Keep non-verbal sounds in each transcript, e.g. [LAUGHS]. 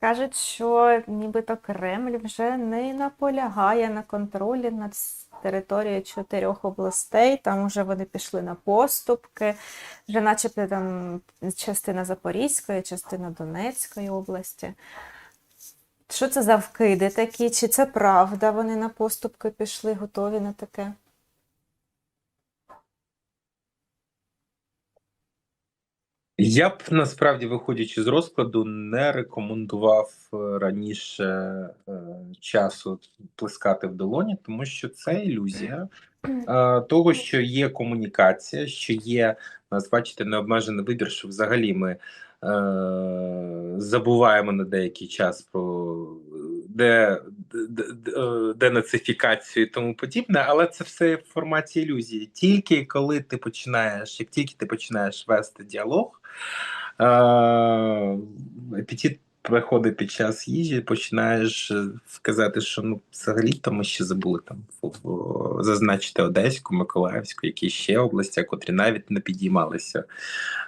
Кажуть, що нібито Кремль вже не наполягає на контролі над територією чотирьох областей. Там вже вони пішли на поступки, вже начебто там частина Запорізької, частина Донецької області. Що це за вкиди такі? Чи це правда? Вони на поступки пішли, готові на таке? Я б насправді, виходячи з розкладу, не рекомендував е, раніше е, часу плескати в долоні, тому що це ілюзія е, того, що є комунікація, що є нас, бачите, необмежений вибір, що взагалі ми забуваємо на деякий час про де, е, денацифікацію і тому подібне, але це все в форматі ілюзії. Тільки коли ти починаєш, як тільки ти починаєш вести діалог, е, апетит приходить під час їжі, починаєш е, сказати, що ну взагалі-то ми ще забули там зазначити Одеську, Миколаївську, які ще області, котрі навіть не підіймалися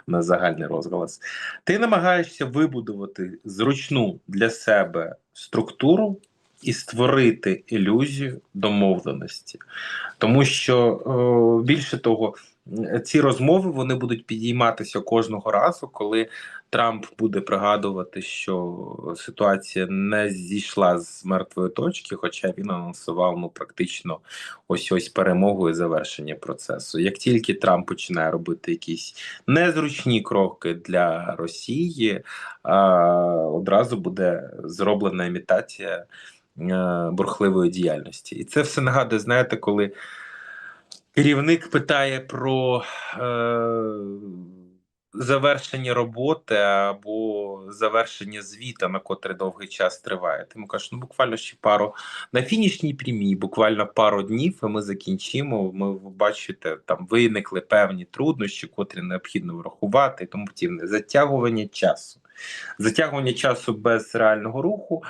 на загальний розголос. Ти намагаєшся вибудувати зручну для себе структуру і створити ілюзію домовленості, тому що е, більше того, ці розмови вони будуть підійматися кожного разу, коли Трамп буде пригадувати, що ситуація не зійшла з мертвої точки, хоча він анонсував ну практично ось ось перемогу і завершення процесу. Як тільки Трамп починає робити якісь незручні кроки для Росії, одразу буде зроблена імітація е, бурхливої діяльності. І це все нагадує, знаєте, коли керівник питає про е, завершення роботи або завершення звіта, на котрий довгий час триває. Ти йому кажеш, ну буквально ще пару на фінішній прямій, буквально пару днів, і ми закінчимо. Ми бачите, там виникли певні труднощі, котрі необхідно врахувати, тому подібне. Затягування часу. Затягування часу без реального руху.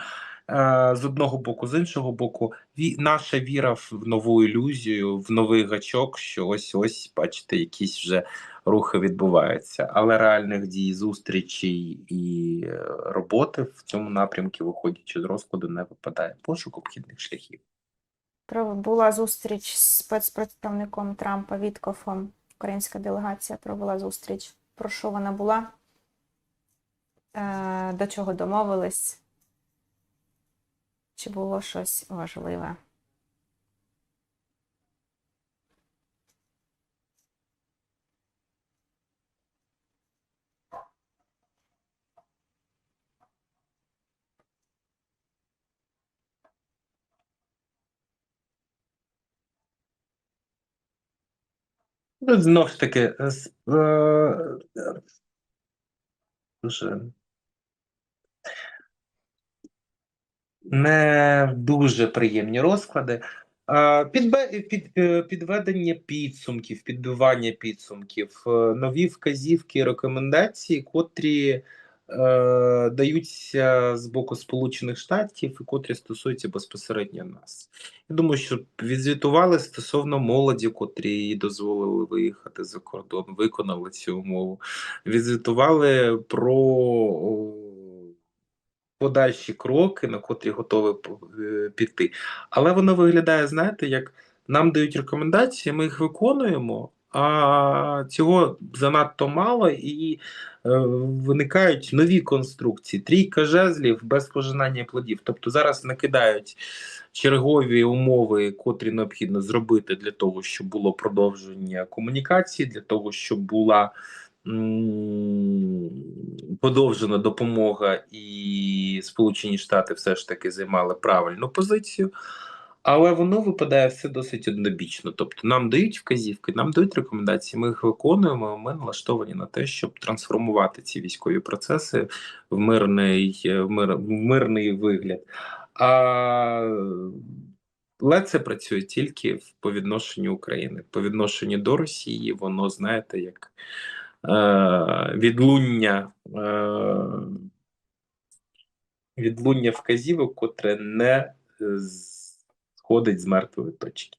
Е, З одного боку, з іншого боку, наша віра в нову ілюзію, в новий гачок, що ось ось, бачите, якісь вже рухи відбуваються. Але реальних дій, зустрічей і е, роботи в цьому напрямку, виходячи з розкладу, не випадає. Пошук обхідних шляхів. Була зустріч з спецпредставником Трампа Віткофом. Українська делегація провела зустріч. Про що вона була? Е, До чого домовились? Чи було щось важливе? Ну, Знов ж таки, е, дуже не дуже приємні розклади. Е, підведення підсумків, підбивання підсумків, е, нові вказівки, рекомендації, котрі е, даються з боку Сполучених Штатів і котрі стосуються безпосередньо нас. Я думаю, що відзвітували стосовно молоді, котрі дозволили виїхати за кордон, виконали цю умову. Відзвітували про подальші кроки, на котрі готові е, піти. Але воно виглядає, знаєте, як нам дають рекомендації, ми їх виконуємо, а цього занадто мало, і е, виникають нові конструкції, трійка жезлів без пожинання плодів. Тобто зараз накидають чергові умови, котрі необхідно зробити для того, щоб було продовження комунікації, для того, щоб була подовжена допомога, і Сполучені Штати все ж таки займали правильну позицію. Але воно випадає все досить однобічно. Тобто нам дають вказівки, нам дають рекомендації, ми їх виконуємо. Ми налаштовані на те, щоб трансформувати ці військові процеси в мирний, в мир, в мирний вигляд. А але це працює тільки по відношенню України. По відношенню до Росії, воно знаєте, як відлуння, е, відлуння вказівок, котре не е, сходить з мертвої точки.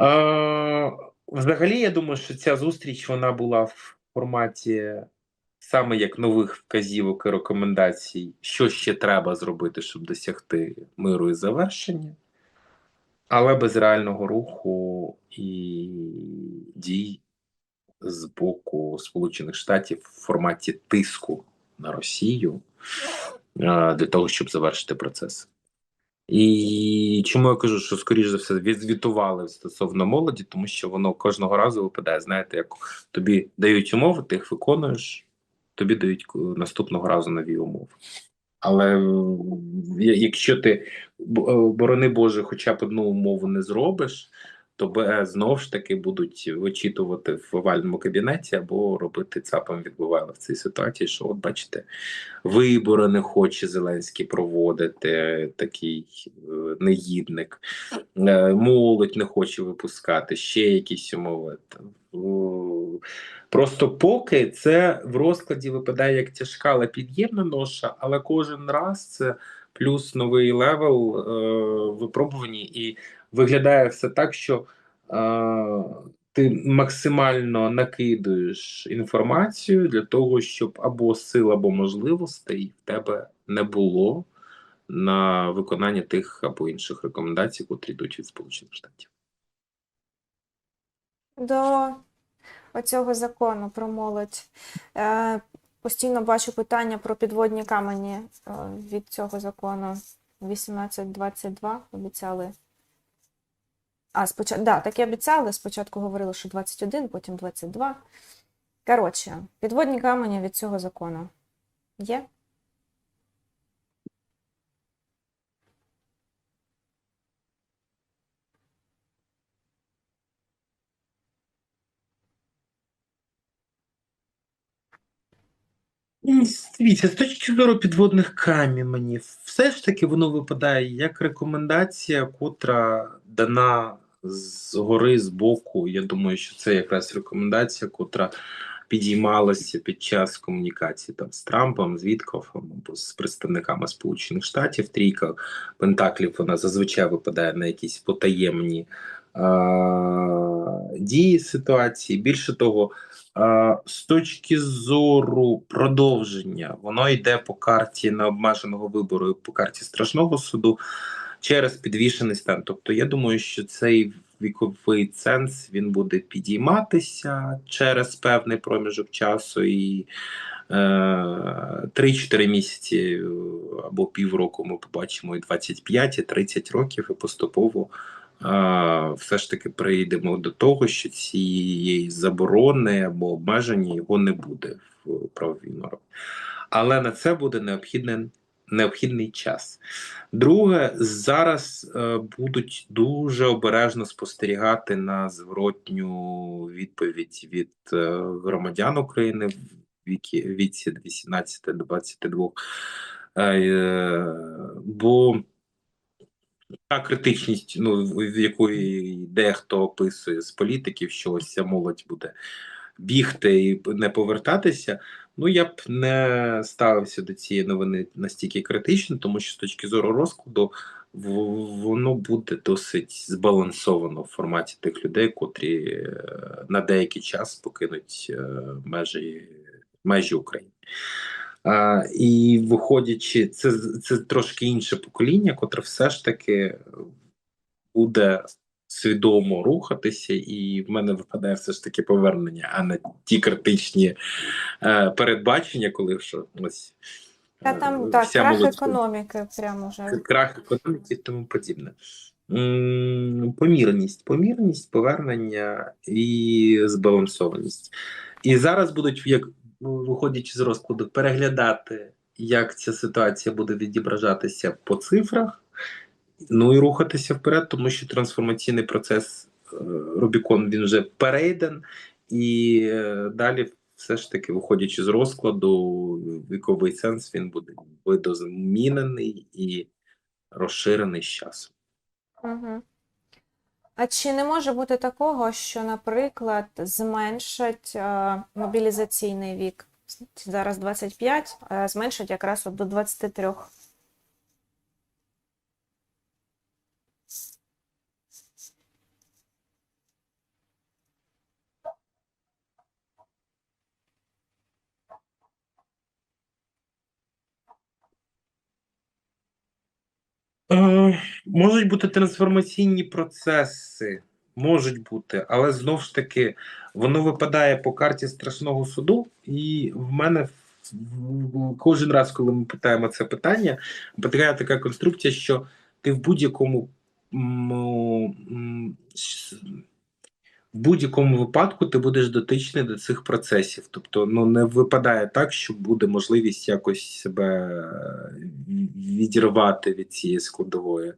Е, взагалі, я думаю, що ця зустріч вона була в форматі саме як нових вказівок і рекомендацій, що ще треба зробити, щоб досягти миру і завершення, але без реального руху і дій з боку Сполучених Штатів в форматі тиску на Росію е, для того, щоб завершити процес. І чому я кажу, що скоріш за все відзвітували стосовно молоді, тому що воно кожного разу випадає. Знаєте, як тобі дають умови, ти їх виконуєш, тобі дають е, наступного разу нові умови. Але якщо ти е, борони Боже, хоча б одну умову не зробиш, то б знов ж таки будуть вичитувати в овальному кабінеті або робити цапом відбувало в цій ситуації, що от бачите, вибори не хоче Зеленський проводити, такий е, негідник, Е, молодь не хоче випускати, ще якісь умови. Просто поки це в розкладі випадає як тяжка, але під'ємна ноша, але кожен раз це плюс новий левел е, випробувані, і виглядає все так, що е, ти максимально накидуєш інформацію для того, щоб або сил, або можливостей в тебе не було на виконання тих або інших рекомендацій, котрі йдуть від Сполучених Штатів. До оцього закону про молодь. Е, постійно бачу питання про підводні камені е, від цього закону 1822 обіцяли. А, спочатку, да, так і обіцяли. Спочатку говорили, що 21, потім 22. Коротше, підводні камені від цього закону є? Дивіться, з точки зору підводних каменів, все ж таки воно випадає як рекомендація, котра дана згори, з боку. Я думаю, що це якраз рекомендація, котра підіймалася під час комунікації там з Трампом, з Віткофом або з представниками Сполучених Штатів. Трійка Пентаклів вона зазвичай випадає на якісь потаємні а, дії ситуації. Більше того, з точки зору продовження, воно йде по карті необмеженого вибору, по карті страшного суду через підвішений стан. Тобто, я думаю, що цей віковий ценз він буде підійматися через певний проміжок часу і. е, 3-4 місяці е, або півроку ми побачимо і 25, і 30 років, і поступово все ж таки прийдемо до того, що цієї заборони або обмеження його не буде в правовій нормі. Але на це буде необхідний, необхідний час. Друге, зараз е, будуть дуже обережно спостерігати на зворотню відповідь від е, громадян України в віці 18 до 22. Е, е, бо та критичність, ну в якої дехто описує з політиків, що ось ця молодь буде бігти і не повертатися. Ну я б не ставився до цієї новини настільки критично, тому що з точки зору розкладу воно буде досить збалансовано в форматі тих людей, котрі е, на деякий час покинуть е, межі межі України. А, і виходячи, це, це трошки інше покоління, котре все ж таки буде свідомо рухатися, і в мене випадає все ж таки повернення, а не ті критичні е, передбачення, коли що ось Та е, там так, крах молодь- економіки прямо вже. крах економіки і тому подібне. Помірність, помірність, повернення і збалансованість. І зараз будуть, як виходячи з розкладу, переглядати, як ця ситуація буде відображатися по цифрах, ну і рухатися вперед, тому що трансформаційний процес е, Рубікон він вже перейден, і е, далі, все ж таки, виходячи з розкладу, віковий сенс він буде видозмінений і розширений з часом. Угу. А чи не може бути такого, що, наприклад, зменшать е, мобілізаційний вік? Зараз 25, а зменшать якраз от до 23. Е, можуть бути трансформаційні процеси, можуть бути, але знову ж таки, воно випадає по карті страшного суду, і в мене кожен раз, коли ми питаємо це питання, потрібна така конструкція, що ти в будь-якому в будь-якому випадку ти будеш дотичний до цих процесів. Тобто, ну не випадає так, що буде можливість якось себе е, відірвати від цієї складової.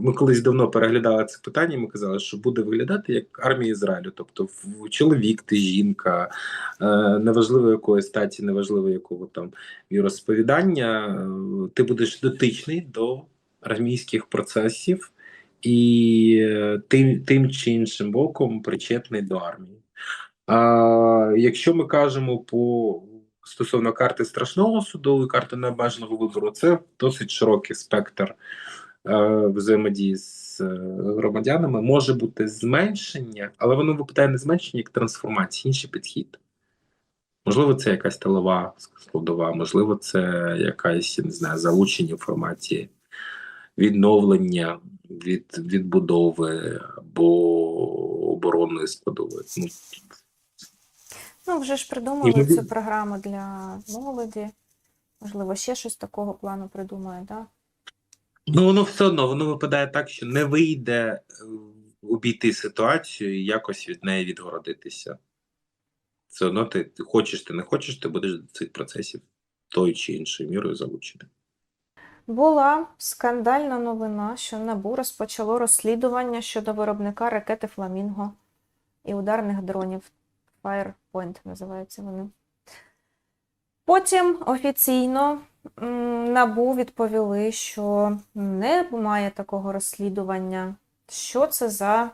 Ми колись давно переглядали це питання. Ми казали, що буде виглядати як армія Ізраїлю. Тобто, чоловік, ти жінка, е, неважливо якої статі, неважливо якого там віросповідання, е, ти будеш дотичний до армійських процесів і е, тим, тим чи іншим боком причетний до армії. А якщо ми кажемо по стосовно карти страшного суду і карти небажаного вибору, це досить широкий спектр е, взаємодії з е, громадянами. Може бути зменшення, але воно випадає не зменшення, як трансформація, інший підхід. Можливо, це якась тилова складова, можливо, це якась не знаю, залучення інформації, відновлення від відбудови або оборонної складової. Ну, Ну, вже ж придумали І цю програму для молоді. Можливо, ще щось такого плану придумають, так? Ну, воно все одно воно випадає так, що не вийде е, обійти ситуацію і якось від неї відгородитися. Все одно ти, ти хочеш, ти не хочеш, ти будеш до цих процесів тою чи іншою мірою залучений. Була скандальна новина, що НАБУ розпочало розслідування щодо виробника ракети Фламінго і ударних дронів. Firepoint називаються вони. Потім офіційно НАБУ відповіли, що немає такого розслідування. Що це за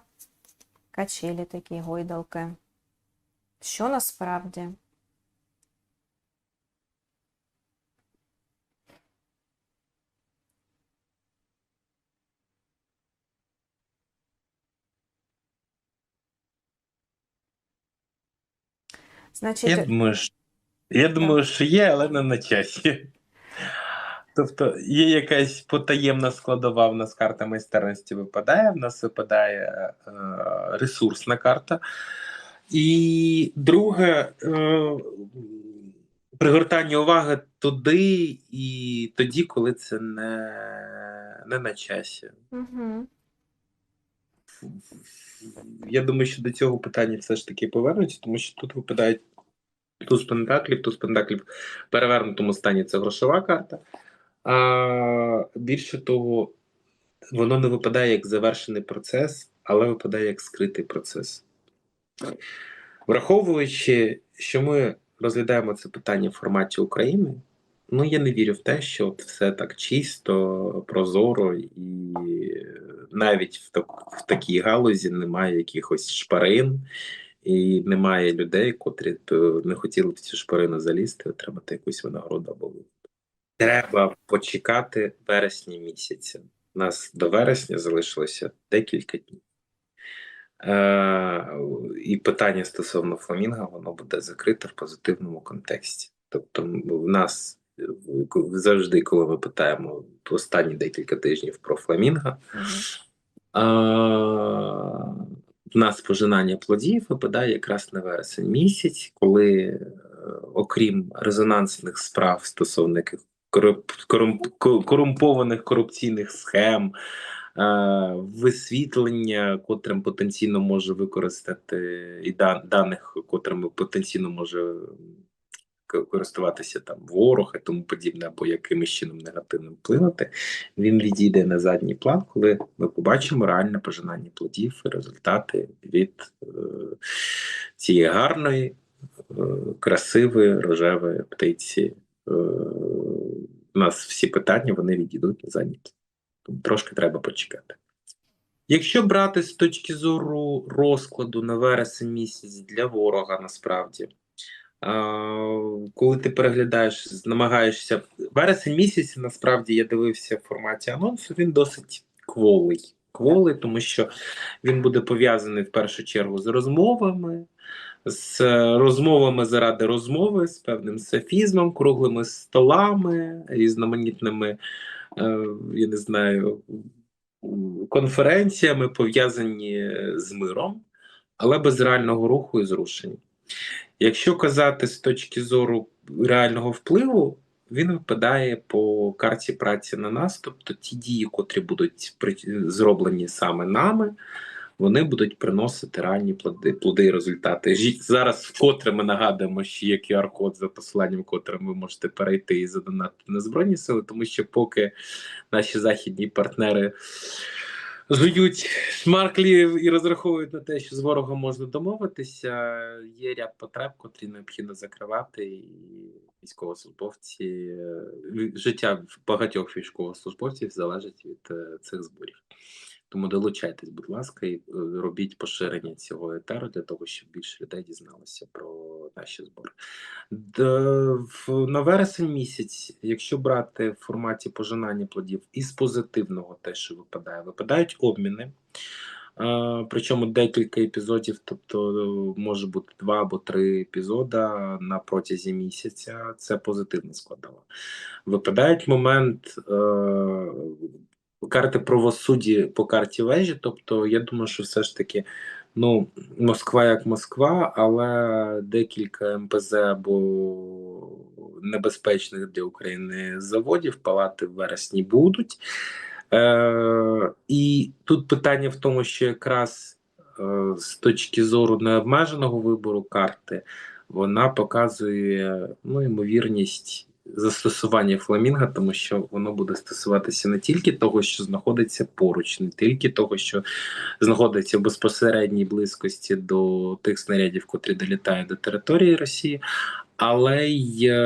качелі такі гойдалки? Що насправді? Значить, Я думаю, що, я думаю, що є, але не на часі. Тобто є якась потаємна складова, в нас карта майстерності випадає, в нас випадає е, ресурсна карта. І друге, е, пригортання уваги туди і тоді, коли це не, не на часі. угу. Я думаю, що до цього питання все ж таки повернуться, тому що тут випадають туз пентаклів, туз пентаклів в перевернутому стані це грошова карта. А більше того, воно не випадає як завершений процес, але випадає як скритий процес. Враховуючи, що ми розглядаємо це питання в форматі України, ну я не вірю в те, що от все так чисто, прозоро, і навіть в, так, в такій галузі немає якихось шпарин, і немає людей, котрі б е, не хотіли в цю шпарину залізти, отримати якусь винагороду або. Треба почекати вересня місяця. У нас до вересня залишилося декілька днів. Е, і питання стосовно фламінга, воно буде закрите в позитивному контексті. Тобто, в нас завжди, коли ми питаємо останні декілька тижнів про фламінга, а, нас пожинання плодів випадає якраз на вересень місяць, коли, е, окрім резонансних справ стосовно корумпованих корупційних схем, е, висвітлення, котрим потенційно може використати, і даних, котрими потенційно може користуватися там ворог і тому подібне, або якимось чином негативним впливати, він відійде на задній план, коли ми побачимо реальне пожинання плодів і результати від е, цієї гарної, е, красивої рожевої птиці. Е, у нас всі питання вони відійдуть на задній план. Тому трошки треба почекати. Якщо брати з точки зору розкладу на вересень місяць для ворога, насправді, коли ти переглядаєш, намагаєшся. Вересень місяць, насправді, я дивився в форматі анонсу, він досить кволий. Кволий, тому що він буде пов'язаний в першу чергу з розмовами, з розмовами заради розмови, з певним софізмом, круглими столами, різноманітними е, я не знаю, конференціями пов'язані з миром, але без реального руху і зрушень. Якщо казати з точки зору реального впливу, він випадає по карті праці на нас, тобто ті дії, котрі будуть зроблені саме нами, вони будуть приносити реальні плоди, плоди і результати. Зараз вкотре ми нагадуємо, що є QR-код за посиланням, котрим ви можете перейти і задонатити на Збройні Сили, тому що поки наші західні партнери жують шмарклі і розраховують на те, що з ворогом можна домовитися, є ряд потреб, котрі необхідно закривати, і військовослужбовці е, життя багатьох військовослужбовців залежить від е, цих зборів. Тому долучайтесь, будь ласка, і е, робіть поширення цього етеру для того, щоб більше людей дізналося про наші збори. На вересень місяць, якщо брати в форматі пожинання плодів із позитивного, те, що випадає, випадають обміни. Причому декілька епізодів, тобто е, може бути два або три епізода на протязі місяця. Це позитивна складова. Випадають момент е, карти правосудді по карті вежі. Тобто, я думаю, що все ж таки ну, Москва як Москва, але декілька МПЗ або небезпечних для України заводів палати в вересні будуть. Е, і тут питання в тому, що якраз е, з точки зору необмеженого вибору карти вона показує ну, ймовірність застосування фламінга, тому що воно буде стосуватися не тільки того, що знаходиться поруч, не тільки того, що знаходиться в безпосередній близькості до тих снарядів, котрі долітають до території Росії, але й е,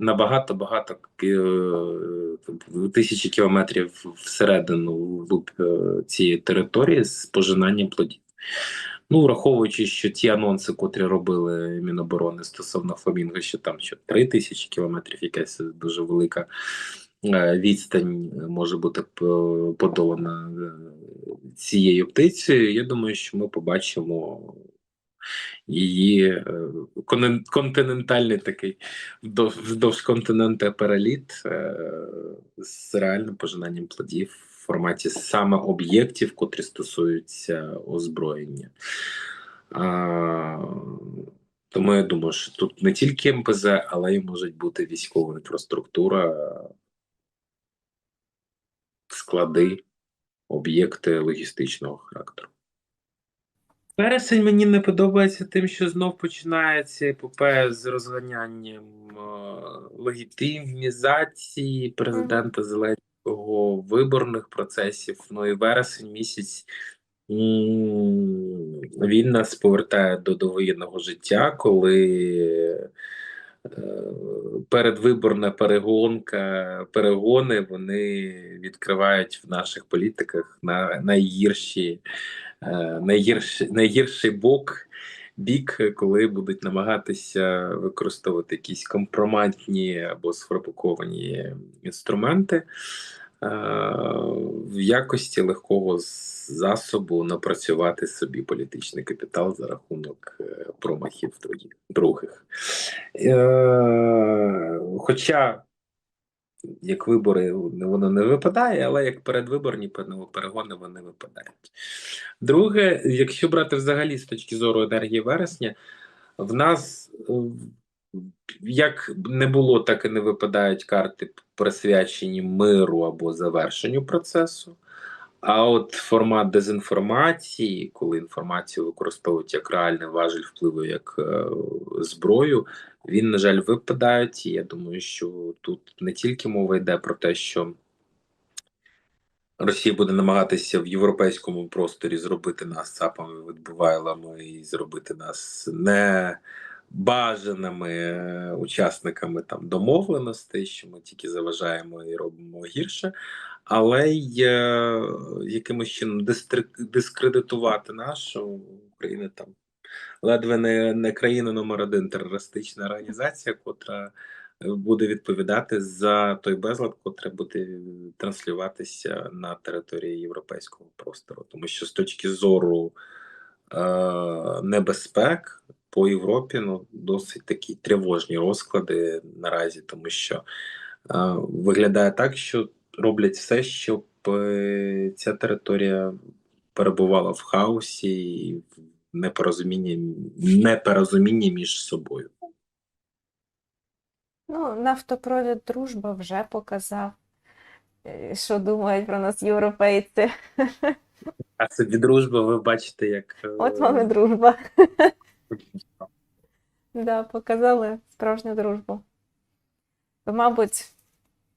набагато багато е, тисячі кілометрів всередину вглуб е, цієї території з пожинанням плодів. Ну, враховуючи, що ті анонси, котрі робили Міноборони стосовно Фламінго, що там що 3 тисячі кілометрів, якась дуже велика е, відстань може бути подолана е, цією птицею. Я думаю, що ми побачимо її е, континентальний такий вдовж, континента переліт е, з реальним пожинанням плодів форматі саме об'єктів, котрі стосуються озброєння. А, тому я думаю, що тут не тільки МПЗ, але й можуть бути військова інфраструктура, склади, об'єкти логістичного характеру. Вересень мені не подобається тим, що знов починається епопея з розганянням легітимізації президента Зеленського, виборних процесів. Ну і вересень місяць він нас повертає до довоєнного життя, коли е, передвиборна перегонка, перегони вони відкривають в наших політиках на найгірші е, найгірший, найгірший бок, бік, коли будуть намагатися використовувати якісь компроматні або сфабриковані інструменти е, в якості легкого засобу напрацювати собі політичний капітал за рахунок е, промахів других. Е, Хоча як вибори воно не випадає, але як передвиборні перегони вони випадають. Друге, якщо брати взагалі з точки зору енергії вересня, в нас е, як не було, так і не випадають карти, присвячені миру або завершенню процесу. А от формат дезінформації, коли інформацію використовують як реальний важель впливу, як е, зброю, він, на жаль, випадають. І я думаю, що тут не тільки мова йде про те, що Росія буде намагатися в європейському просторі зробити нас цапами, відбувайлами і зробити нас не бажаними е, учасниками там домовленостей, що ми тільки заважаємо і робимо гірше, але й е, якимось чином дискредитувати нашу Україну там ледве не, не країна номер один терористична організація, котра е, буде відповідати за той безлад, котрий буде транслюватися на території європейського простору. Тому що з точки зору е, небезпек по Європі ну, досить такі тривожні розклади наразі, тому що виглядає так, що роблять все, щоб е, ця територія перебувала в хаосі і непорозумінні, непорозумінні між собою. Ну, нафтопровід дружба вже показав, е, що думають про нас європейці. А собі дружба, ви бачите, як е, От вам і дружба. Да, показали справжню дружбу. То, мабуть,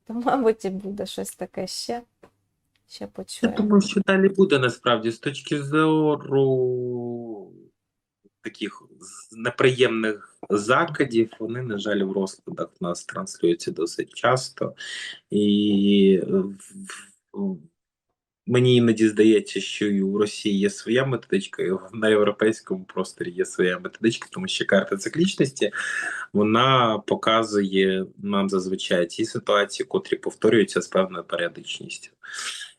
то, мабуть, і буде щось таке ще. Ще Я думаю, що далі буде насправді з точки зору таких неприємних закидів, вони, на жаль, в розкладах в нас транслюються досить часто. І е, мені іноді здається, що і у Росії є своя методичка, і на європейському просторі є своя методичка, тому що карта циклічності вона показує нам зазвичай ті ситуації, котрі повторюються з певною періодичністю.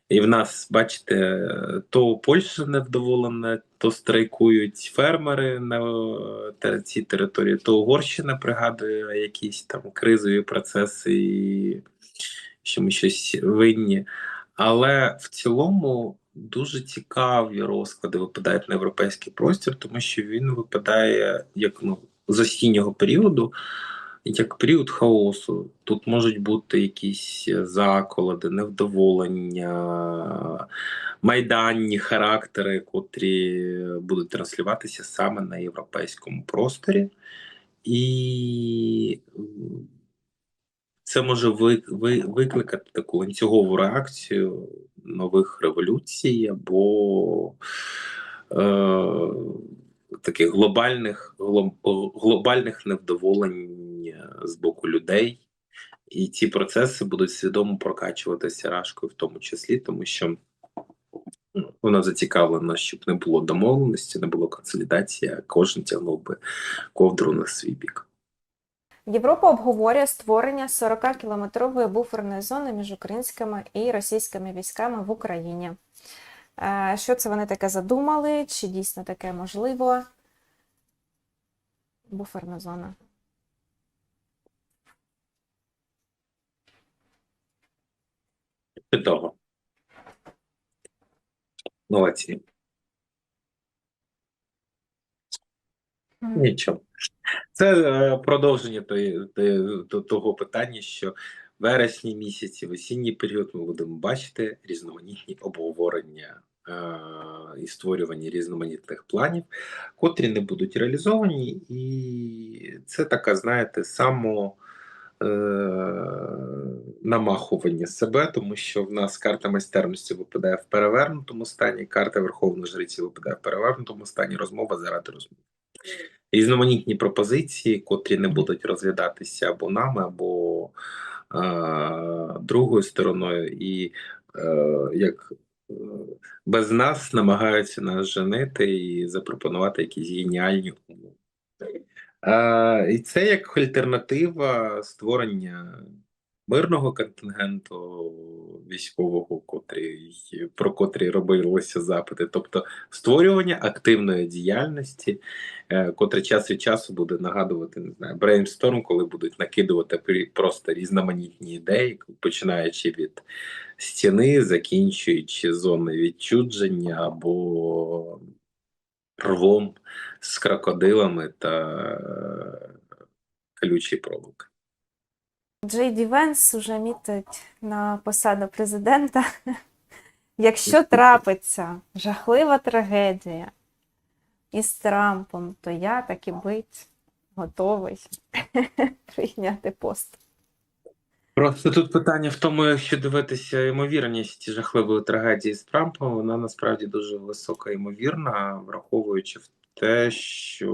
І в нас, бачите, то Польща невдоволена, то страйкують фермери на цій території, то Угорщина пригадує якісь там кризові процеси, і що ми щось винні. Але в цілому дуже цікаві розклади випадають на європейський простір, тому що він випадає як ну, з осіннього періоду, як період хаосу. Тут можуть бути якісь заколади, невдоволення, майданні характери, котрі будуть транслюватися саме на європейському просторі. І це може ви, ви, викликати таку ланцюгову реакцію нових революцій або е, таких глобальних, глобальних невдоволень е, з боку людей. І ці процеси будуть свідомо прокачуватися рашкою в тому числі, тому що ну, вона зацікавлена, щоб не було домовленості, не було консолідації, а кожен тягнув би ковдру на свій бік. Європа обговорює створення 40-кілометрової буферної зони між українськими і російськими військами в Україні. Е, Що це вони таке задумали? Чи дійсно таке можливо? Буферна зона. Чудово. Молодці. Нічого. Це е, продовження того питання, що в вересні місяці, в осінній період ми будемо бачити різноманітні обговорення е, і створювання різноманітних планів, котрі не будуть реалізовані, і це така, знаєте, само намахування себе, тому що в нас карта майстерності випадає в перевернутому стані, карта Верховної Жриці випадає в перевернутому стані, розмова заради розмови різноманітні пропозиції, котрі не будуть розглядатися або нами, або е, другою стороною, і е, як е, без нас намагаються нас женити і запропонувати якісь геніальні умови. Е, і це як альтернатива створення мирного контингенту військового, котрий, про котрий робилися запити, тобто створювання активної діяльності, е, котре час від часу буде нагадувати, не знаю, брейнсторм, коли будуть накидувати просто різноманітні ідеї, починаючи від стіни, закінчуючи зони відчудження або рвом з крокодилами та е, колючі проволоки. Джей Ді Венс уже мітить на посаду президента. [LAUGHS] Якщо трапиться жахлива трагедія із Трампом, то я так і бить готовий [LAUGHS] прийняти пост. Просто тут питання в тому, якщо дивитися ймовірність жахливої трагедії з Трампом, вона насправді дуже висока ймовірна, враховуючи в те, що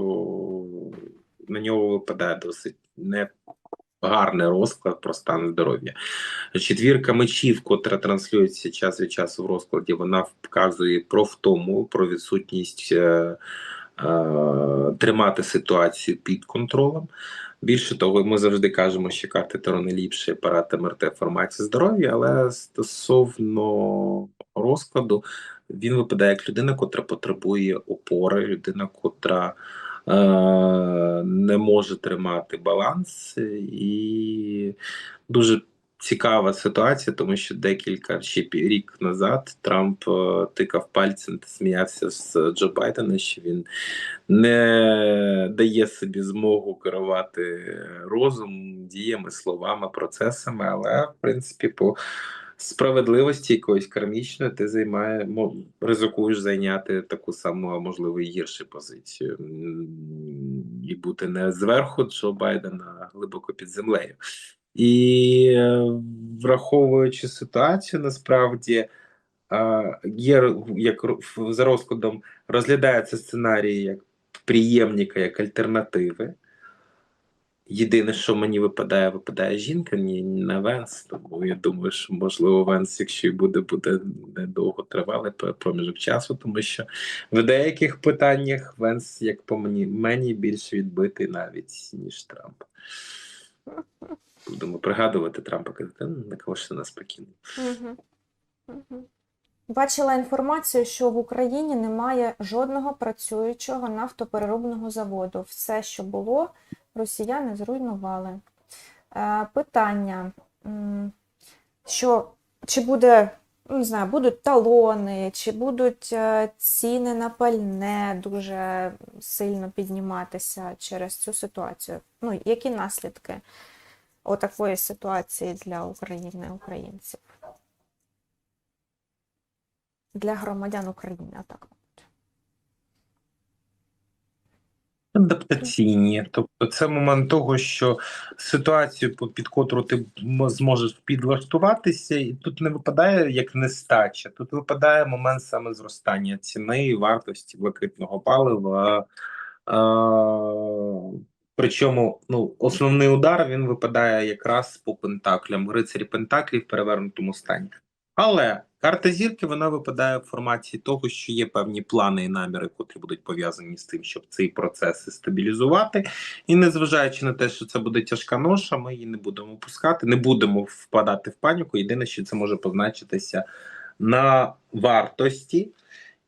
на нього випадає досить негарний розклад про стан здоров'я. Четвірка мечів, котра транслюється час від часу в розкладі, вона вказує про втому, про відсутність е, е, тримати ситуацію під контролем. Більше того, ми завжди кажемо, що карти Таро не ліпше апарат МРТ форматі здоров'я, але стосовно розкладу, він випадає як людина, котра потребує опори, людина, котра е, не може тримати баланс, і дуже цікава ситуація, тому що декілька ще рік назад Трамп е, тикав пальцем та сміявся з Джо Байдена, що він не дає собі змогу керувати розумом, діями, словами, процесами, але в принципі по справедливості якоїсь кармічної ти займає, ризикуєш зайняти таку саму, а можливо і гіршу позицію. І бути не зверху Джо Байдена, а глибоко під землею. І е, враховуючи ситуацію, насправді є як за розкладом розглядається сценарій як приємника, як альтернативи. Єдине, що мені випадає, випадає жінка, ні на Венс. Тому я думаю, що можливо Венс, якщо і буде, буде недовго тривалий проміжок часу, тому що в деяких питаннях Венс, як по мені, мені більш відбитий навіть ніж Трамп. Будемо пригадувати Трампа, на кого ж ти нас покинув. Мгм. Мгм. Бачила інформацію, що в Україні немає жодного працюючого нафтопереробного заводу. Все, що було, росіяни зруйнували. Е, Питання, що чи буде, не знаю, будуть талони, чи будуть е, ціни на пальне дуже сильно підніматися через цю ситуацію? Ну, які наслідки отакої ситуації для України, українців? Для громадян України, а так. Адаптаційні, тобто це момент того, що ситуацію, під котру ти зможеш підлаштуватися, і тут не випадає як нестача, тут випадає момент саме зростання ціни і вартості блакитного палива. Причому ну, основний удар він випадає якраз по пентаклям, рицарі пентаклів в перевернутому стані. Але карта зірки вона випадає в форматі того, що є певні плани і наміри, котрі будуть пов'язані з тим, щоб цей процес стабілізувати. І незважаючи на те, що це буде тяжка ноша, ми її не будемо пускати, не будемо впадати в паніку. Єдине, що це може позначитися на вартості.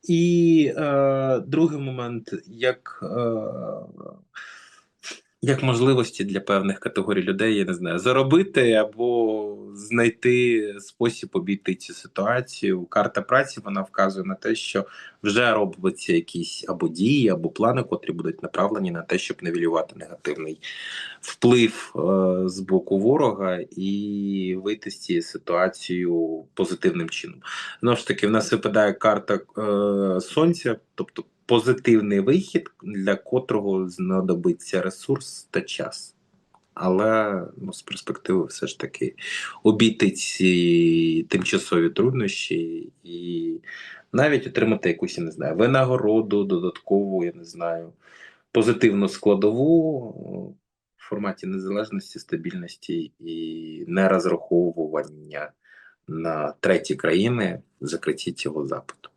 І е, другий момент, як, е, як можливості для певних категорій людей, я не знаю, заробити або знайти спосіб обійти цю ситуацію. Карта праці вона вказує на те, що вже робляться якісь або дії, або плани, котрі будуть направлені на те, щоб невілювати негативний вплив е, з боку ворога і вийти з цієї ситуації позитивним чином. Знову ж таки, в нас випадає карта е, сонця, тобто позитивний вихід, для котрого знадобиться ресурс та час. Але ну, з перспективи все ж таки обійти ці тимчасові труднощі і навіть отримати якусь, я не знаю, винагороду, додаткову, я не знаю, позитивну складову в форматі незалежності, стабільності і не розраховування на треті країни в закритті цього запиту.